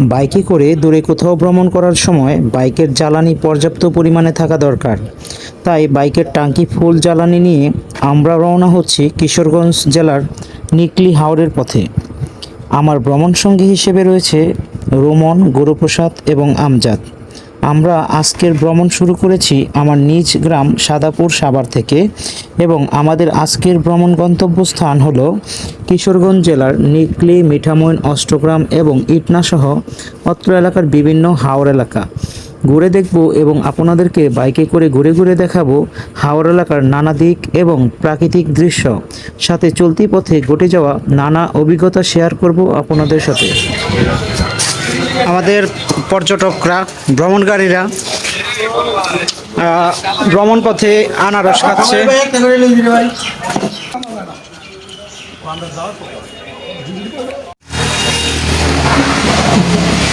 বাইকে করে দূরে কোথাও ভ্রমণ করার সময় বাইকের জ্বালানি পর্যাপ্ত পরিমাণে থাকা দরকার। তাই বাইকের টাঙ্কি ফুল জ্বালানি নিয়ে আমরা রওনা হচ্ছি কিশোরগঞ্জ জেলার নিকলি হাওড়ের পথে। আমার ভ্রমণ সঙ্গী হিসেবে রয়েছে রোমন, গুরুপ্রসাদ এবং আমজাদ। আমরা আজকের ভ্রমণ শুরু করেছি আমার নিজ গ্রাম সাদাপুর সাভার থেকে এবং আমাদের আজকের ভ্রমণ গন্তব্যস্থান হলো কিশোরগঞ্জ জেলার নিকলি, মিঠামইন, অষ্টগ্রাম এবং ইটনাসহ অত্র এলাকার বিভিন্ন হাওর এলাকা। ঘুরে দেখব এবং আপনাদেরকে বাইকে করে ঘুরে ঘুরে দেখাবো হাওড় এলাকার নানা দিক এবং প্রাকৃতিক দৃশ্য। সাথে চলতি পথে ঘটে যাওয়া নানা অভিজ্ঞতা শেয়ার করব আপনাদের সাথে। আমাদের পর্যটকরা ভ্রমণকারীরা ভ্রমণ পথে আনারস খাচ্ছে।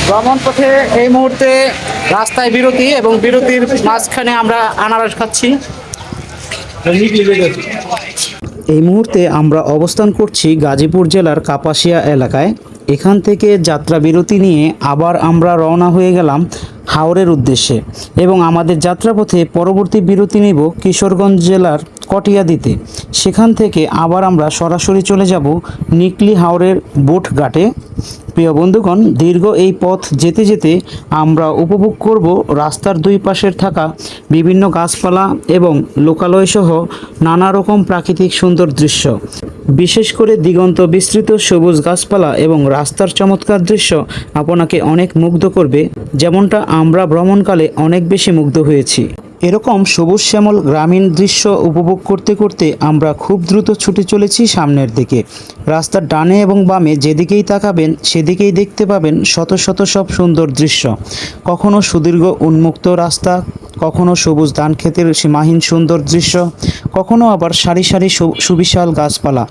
ভ্রমণ পথে এই মুহূর্তে রাস্তায় বিরতি এবং বিরতির মাঝখানে আমরা আনারস খাচ্ছি। এই মুহূর্তে আমরা অবস্থান করছি গাজীপুর জেলার কাপাসিয়া এলাকায়। এখান থেকে যাত্রা বিরতি নিয়ে আবার আমরা রওনা হয়ে গেলাম হাওড়ের উদ্দেশ্যে। এবং আমাদের যাত্রাপথে পরবর্তী বিরতি নিব কিশোরগঞ্জ জেলার কটিয়াদিতে সেখান থেকে আবার আমরা সরাসরি চলে যাব নিকলি হাওড়ের বোট ঘাটে। প্রিয় বন্ধুগণ, দীর্ঘ এই পথ যেতে যেতে আমরা উপভোগ করব রাস্তার দুই পাশের থাকা বিভিন্ন গাছপালা এবং লোকালয় সহ নানা রকম প্রাকৃতিক সুন্দর দৃশ্য। বিশেষ করে দিগন্ত বিস্তৃত সবুজ গাছপালা এবং রাস্তার চমৎকার দৃশ্য আপনাকে অনেক মুগ্ধ করবে। যেমনটা আমরা ভ্রমণকালে অনেক বেশি মুগ্ধ হয়েছি। এরকম সবুজ শ্যামল গ্রামীণ দৃশ্য উপভোগ করতে করতে আমরা খুব দ্রুত ছুটে চলেছি সামনের দিকে। রাস্তার ডানে এবং বামে যেদিকেই তাকাবেন, সেদিকেই দেখতে পাবেন শত শত সব সুন্দর দৃশ্য। কখনো সুদীর্ঘ উন্মুক্ত রাস্তা, কখনো সবুজ ধান ক্ষেতের সীমাহীন সুন্দর দৃশ্য, কখনো আবার সারি সারি সুবিশাল গাছপালা।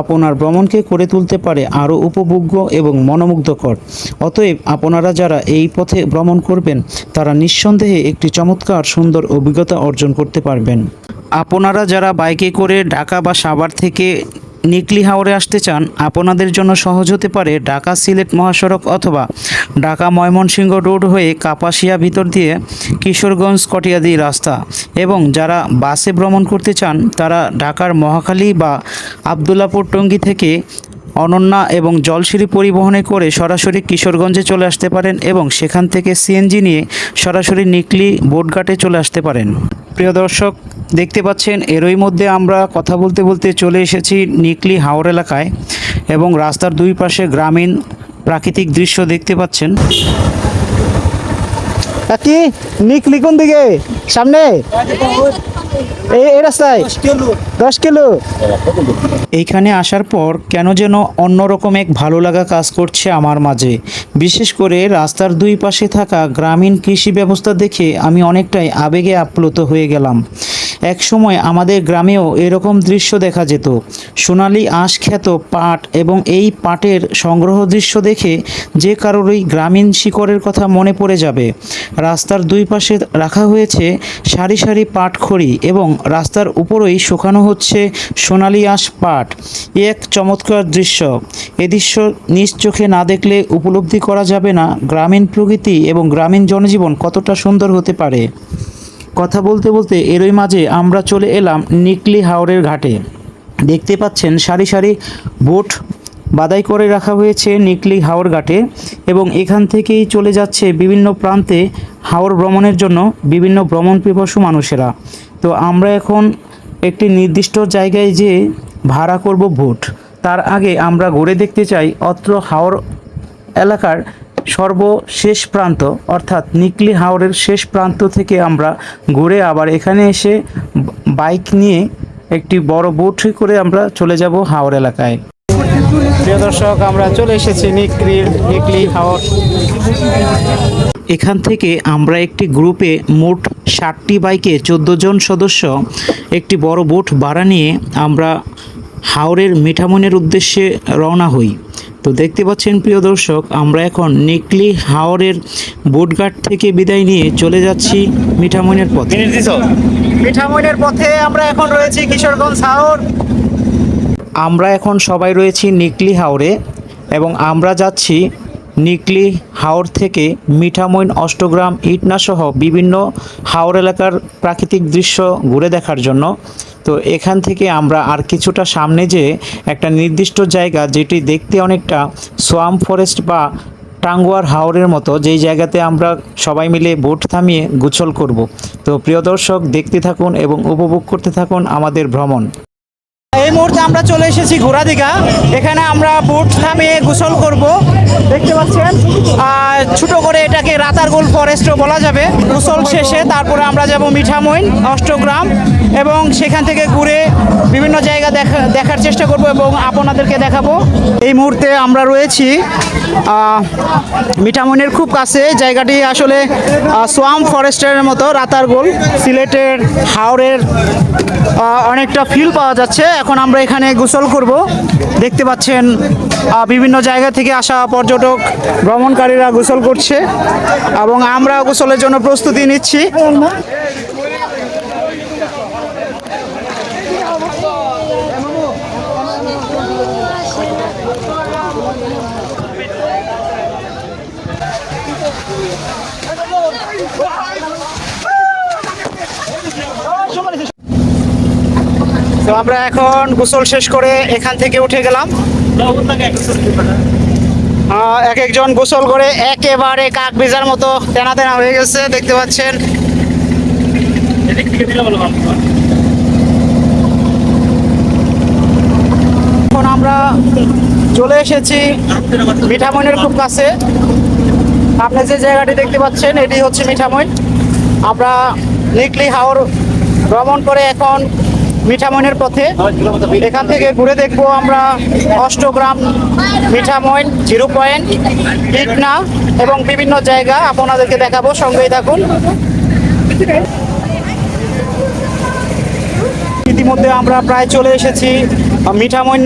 আপনার ভ্রমণকে করে তুলতে পারে আরও উপভোগ্য এবং মনোমুগ্ধকর। অতএব আপনারা যারা এই পথে ভ্রমণ করবেন, তারা নিঃসন্দেহে একটি চমৎকার সুন্দর অভিজ্ঞতা অর্জন করতে পারবেন। আপনারা যারা বাইকে করে ঢাকা বা সাভার থেকে নিকলি হাওড়ে আসতে চান, আপনাদের জন্য সহজ হতে পারে ঢাকা সিলেট মহাসড়ক অথবা ঢাকা ময়মনসিংহ রোড হয়ে কাপাসিয়া ভিতর দিয়ে কিশোরগঞ্জ কটিয়াদি রাস্তা। এবং যারা বাসে ভ্রমণ করতে চান, তারা ঢাকার মহাখালী বা আবদুল্লাপুর টঙ্গী থেকে অনন্যা এবং জলসিঁড়ি পরিবহনে করে সরাসরি কিশোরগঞ্জে চলে আসতে পারেন এবং সেখান থেকে সিএনজি নিয়ে সরাসরি নিকলি বোটঘাটে চলে আসতে পারেন। প্রিয় দর্শক, দেখতে পাচ্ছেন, এরই মধ্যে আমরা কথা বলতে বলতে চলে এসেছি নিকলি হাওড় এলাকায় এবং রাস্তার দুই পাশে গ্রামীণ প্রাকৃতিক দৃশ্য দেখতে পাচ্ছেন। কি? নিকলি কোন দিকে সামনে? এই রাস্তায়? দশ কিলো? এইখানে আসার পর কেন যেন অন্যরকম এক ভালো লাগা কাজ করছে আমার মাঝে। বিশেষ করে রাস্তার দুই পাশে থাকা গ্রামীণ কৃষি ব্যবস্থা দেখে আমি অনেকটাই আবেগে আপ্লুত হয়ে গেলাম। এক সময় আমাদের গ্রামেও এরকম দৃশ্য দেখা যেত। সোনালি আঁশ খ্যাত পাট এবং এই পাটের সংগ্রহ দৃশ্য দেখে যে কারোরই গ্রামীণ শিকড়ের কথা মনে পড়ে যাবে। রাস্তার দুই পাশে রাখা হয়েছে সারি সারি পাট খড়ি এবং রাস্তার উপরেই শুকানো হচ্ছে সোনালি আঁশ পাট। এক চমৎকার দৃশ্য। এ দৃশ্য নিজ চোখে না দেখলে উপলব্ধি করা যাবে না গ্রামীণ প্রকৃতি এবং গ্রামীণ জনজীবন কতটা সুন্দর হতে পারে। কথা বলতে বলতে এরই মাঝে আমরা চলে এলাম নিকলি হাওড়ের ঘাটে। দেখতে পাচ্ছেন সারি সারি বোট বাদাই করে রাখা হয়েছে নিকলি হাওড় ঘাটে এবং এখান থেকেই চলে যাচ্ছে বিভিন্ন প্রান্তে হাওড় ভ্রমণের জন্য বিভিন্ন ভ্রমণ পিপাসু মানুষেরা। তো আমরা এখন একটি নির্দিষ্ট জায়গায় যে ভাড়া করব ভোট তার আগে আমরা ঘুরে দেখতে চাই অত্র হাওড় এলাকার সর্বশেষ প্রান্ত, অর্থাৎ নিকলি হাওড়ের শেষ প্রান্ত থেকে আমরা ঘুরে আবার এখানে এসে বাইক নিয়ে একটি বড় বোট করে আমরা চলে যাব হাওড় এলাকায়। প্রিয় দর্শক, আমরা চলে এসেছি নিকলি নিকলি হাওড় এখান থেকে আমরা একটি গ্রুপে মোট ষাটটি বাইকে চোদ্দ জন সদস্য, একটি বড় বোট ভাড়া নিয়ে আমরা হাওড়ের মিঠামনের উদ্দেশ্যে রওনা হই। তো দেখতে পাচ্ছেন প্রিয় দর্শক আমরা এখন নিকলি হাওড়ের বোটঘাট থেকে বিদায় নিয়ে চলে যাচ্ছি মিঠামনের পথে। মিঠামনের পথে আমরা এখন রয়েছি কিশোরগঞ্জ হাওড় আমরা এখন সবাই রয়েছি নিকলি হাওড়ে এবং আমরা যাচ্ছি নিকলি হাওর থেকে মিঠামইন অষ্টগ্রাম ইটনা সহ বিভিন্ন হাওর এলাকার প্রাকৃতিক দৃশ্য ঘুরে দেখার জন্য। তো এখান থেকে আমরা আর কিছুটা সামনে যে একটা নির্দিষ্ট জায়গা যেটি দেখতে অনেকটা সোয়াম ফরেস্ট বা টাঙ্গুয়ার হাওরের মতো, যেই জায়গাতে আমরা সবাই মিলে বোট থামিয়ে গুছল করব। তো প্রিয় দর্শক, দেখতে থাকুন এবং উপভোগ করতে থাকুন আমাদের ভ্রমণ। এই মুহূর্তে আমরা চলে এসেছি ঘোড়াদিঘা। এখানে আমরা বোট থামিয়ে গোসল করব। দেখতে পাচ্ছেন? ছোট করে এটাকে রাতারগোল ফরেস্টও বলা যাবে। গোসল শেষে তারপরে আমরা যাব মিঠামইন, অষ্টগ্রাম, এবং সেখান থেকে ঘুরে বিভিন্ন জায়গা দেখা দেখার চেষ্টা করব এবং আপনাদেরকে দেখাবো। এই মুহূর্তে আমরা রয়েছি মিঠামইনের খুব কাছে। জায়গাটি আসলে সোয়াম ফরেস্টের মতো, রাতারগোল, সিলেটের হাওড়ের অনেকটা ফিল পাওয়া যাচ্ছে। এখন আমরা এখানে গোসল করব। দেখতে পাচ্ছেন বিভিন্ন জায়গা থেকে আসা পর্যটক ভ্রমণকারীরা গোসল করছে এবং আমরা গোসলের জন্য প্রস্তুতি নিচ্ছি। তো আমরা এখন গোসল শেষ করে এখান থেকে উঠে গেলাম। এক একজন গোসল করে একেবারে কাক ভেজার মতো তেনা তেনা হয়ে গেছে, দেখতে পাচ্ছেন। এখন আমরা চলে এসেছি মিঠামইনের খুব কাছে। আপনি যে জায়গাটি দেখতে পাচ্ছেন, এটি হচ্ছে মিঠামইন আমরা নিকলি হাওর ভ্রমণ করে এখন মিঠামইনের পথে। এখান থেকে ঘুরে দেখব আমরা অষ্টগ্রাম মিঠামইন জিরো পয়েন্ট ইটনা এবং বিভিন্ন জায়গা আপনাদেরকে দেখাবো। সঙ্গেই থাকুন। ইতিমধ্যে আমরা প্রায় চলে এসেছি মিঠামইন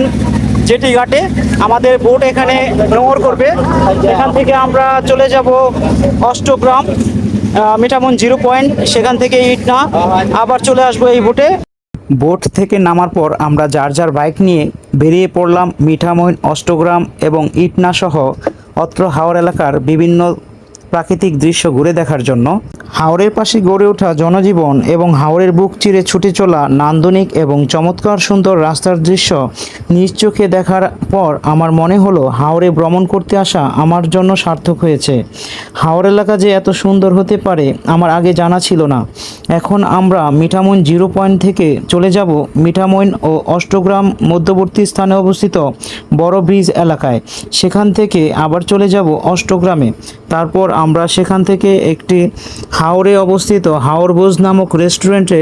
জেটি ঘাটে। আমাদের বোট এখানে নোংর করবে। এখান থেকে আমরা চলে যাব অষ্টগ্রাম আহ, মিঠামইন জিরো পয়েন্ট সেখান থেকে ইটনা। আবার চলে আসব এই বোটে। বোট থেকে নামার পর আমরা যার যার বাইক নিয়ে বেরিয়ে পড়লাম মিঠামইন অষ্টগ্রাম এবং ইটনাসহ অত্র হাওড় এলাকার বিভিন্ন প্রাকৃতিক দৃশ্য ঘুরে দেখার জন্য। হাওরের পাশে গড়ে ওঠা জনজীবন এবং হাওরের বুক চিরে ছুটে চলা নান্দনিক এবং চমৎকার সুন্দর রাস্তার দৃশ্য নিজ চোখে দেখার পর আমার মনে হলো হাওরে ভ্রমণ করতে আসা আমার জন্য সার্থক হয়েছে। হাওর এলাকা যে এত সুন্দর হতে পারে আমার আগে জানা ছিল না। এখন আমরা মিঠামইন জিরো পয়েন্ট থেকে চলে যাব মিঠামইন ও অষ্টগ্রাম মধ্যবর্তী স্থানে অবস্থিত বড় ব্রিজ এলাকায়। সেখান থেকে আবার চলে যাব অষ্টগ্রামে। তারপর আমরা সেখান থেকে একটি হাওড়ে অবস্থিত হাওড়বোজ নামক রেস্টুরেন্টে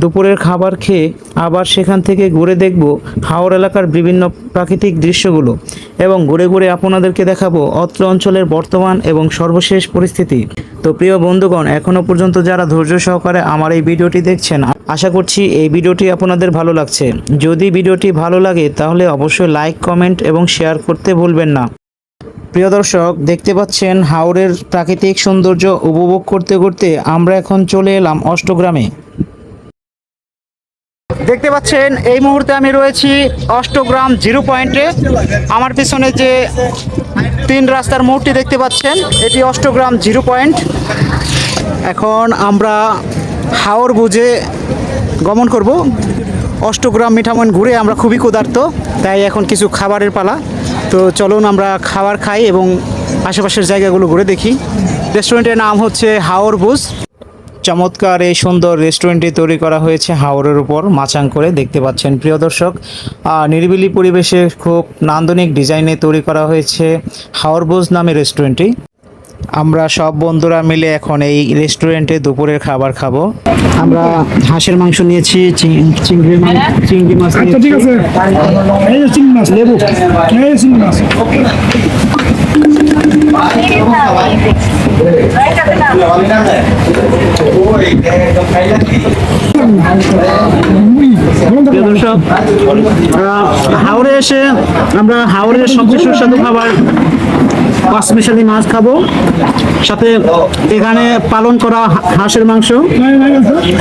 দুপুরের খাবার খেয়ে আবার সেখান থেকে ঘুরে দেখব হাওড় এলাকার বিভিন্ন প্রাকৃতিক দৃশ্যগুলো এবং ঘুরে ঘুরে আপনাদেরকে দেখাবো অত্র অঞ্চলের বর্তমান এবং সর্বশেষ পরিস্থিতি। তো প্রিয় বন্ধুগণ এখনও পর্যন্ত যারা ধৈর্য সহকারে আমার এই ভিডিওটি দেখছেন, আশা করছি এই ভিডিওটি আপনাদের ভালো লাগছে। যদি ভিডিওটি ভালো লাগে, তাহলে অবশ্যই লাইক কমেন্ট এবং শেয়ার করতে ভুলবেন না। প্রিয় দর্শক, দেখতে পাচ্ছেন হাওরের প্রাকৃতিক সৌন্দর্য উপভোগ করতে করতে আমরা এখন চলে এলাম অষ্টগ্রামে। দেখতে পাচ্ছেন, এই মুহূর্তে আমি রয়েছি অষ্টগ্রাম জিরো পয়েন্টে। আমার পিছনে যে তিন রাস্তার মোড়টি দেখতে পাচ্ছেন, এটি অষ্টগ্রাম জিরো পয়েন্ট। এখন আমরা হাওর বুঝে গমন করব। অষ্টগ্রাম মিঠামন ঘুরে আমরা খুবই ক্ষুধার্ত, তাই এখন কিছু খাবারের পালা। তো চলুন আমরা খাবার খাই এবং আশেপাশের জায়গাগুলো ঘুরে দেখি। রেস্টুরেন্টের নাম হচ্ছে হাওর বুস চমৎকার এই সুন্দর রেস্টুরেন্টটি তৈরি করা হয়েছে হাওরের উপর, মাচাং করে, দেখতে পাচ্ছেন প্রিয় দর্শক। নিরিবিলি পরিবেশে খুব নান্দনিক ডিজাইনে তৈরি করা হয়েছে হাওর হাওরবোজ নামে রেস্টুরেন্টটি। আমরা সব বন্ধুরা মিলে এখন এই রেস্টুরেন্টে দুপুরের খাবার খাব। আমরা হাঁসের মাংস নিয়েছি চিংড়ি মাছ চিংড়ি মাছ আচ্ছা ঠিক আছে। চিংড়ি মাছ লেবু। চিংড়ি মাছ। প্রিয় দর্শক আহ, হাওড়ে এসে আমরা হাওড়ের সবচেয়ে সুস্বাদু খাবার পাঁচ মিশালি মাছ খাব। সাথে এখানে পালন করা হাঁসের মাংস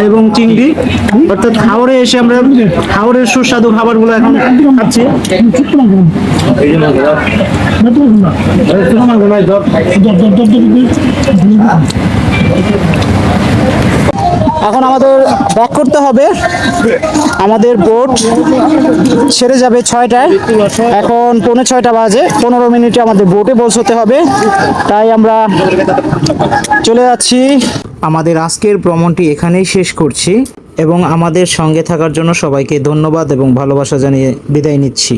এবং চিংড়ি। অর্থাৎ হাওড়ে এসে আমরা হাওড়ের সুস্বাদু খাবারগুলো এখন খাচ্ছি। এখন আমাদের ব্যাক করতে হবে। আমাদের বোট ছেড়ে যাবে ছয়টায়। এখন পৌনে ছয়টা বাজে, পনেরো মিনিটে আমাদের বোটে পৌঁছতে হবে। তাই আমরা চলে যাচ্ছি। আমাদের আজকের ভ্রমণটি এখানেই শেষ করছি এবং আমাদের সঙ্গে থাকার জন্য সবাইকে ধন্যবাদ এবং ভালোবাসা জানিয়ে বিদায় নিচ্ছি।